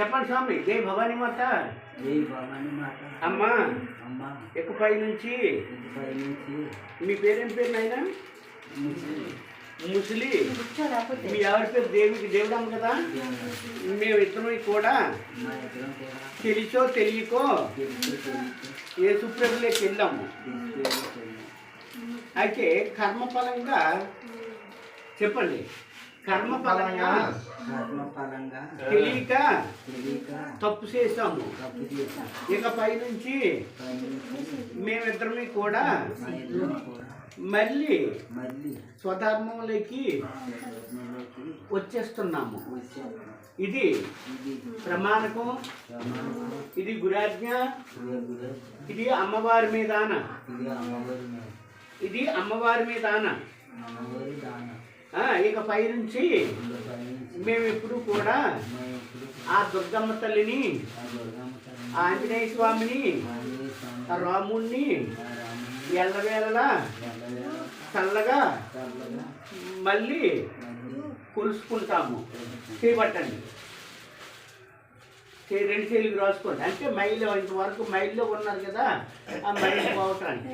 చెప్పండి స్వామి జై భవానీ మాత? జై భవాని మాత. అమ్మా అమ్మ. ఇకపై నుంచి? నుంచి? మీ పేరేం పేరు నాయన? ముస్లిం. మీ ఎవరి పేరు? దేవికి దేవుడమ్మ కదా? మేము ఇద్దరం కూడా. తెలిసో తెలియకో? ఏ సుప్రభులోకి వెళ్ళాము. అయితే కర్మఫలంగా చెప్పండి. కర్మఫలంగా కర్మ ఫలంగా తెలియక తెలియక తప్పు చేసాము తప్పు చేశాం ఇకపై నుంచి పై నుంచి మేమిద్దరమే కూడా మళ్ళీ మళ్ళీ స్వధర్మంలోకి వచ్చేస్తున్నాము. ఇది ప్రమాణకం ప్రమాణం ఇది గురాజ్ఞ గురు గురు ఇది అమ్మవారి మీదాన. ఇది అమ్మవారి మీదాన. ఇక పై నుంచి మేము ఎప్పుడు కూడా ఇప్పుడు ఆ దుర్గమ్మ తల్లిని ఆంజనేయ స్వామిని రాముణ్ణి ఎల్లవేళలా ఎల్లవేళ చల్లగా మళ్ళీ కొలుసుకుంటాము. చేపట్టండి. చే- రెండు చేతులకు రాసుకోండి. అంటే మైల్లో ఇంతవరకు మైల్లో ఉన్నారు కదా ఆ మైల్ పోవటానికి.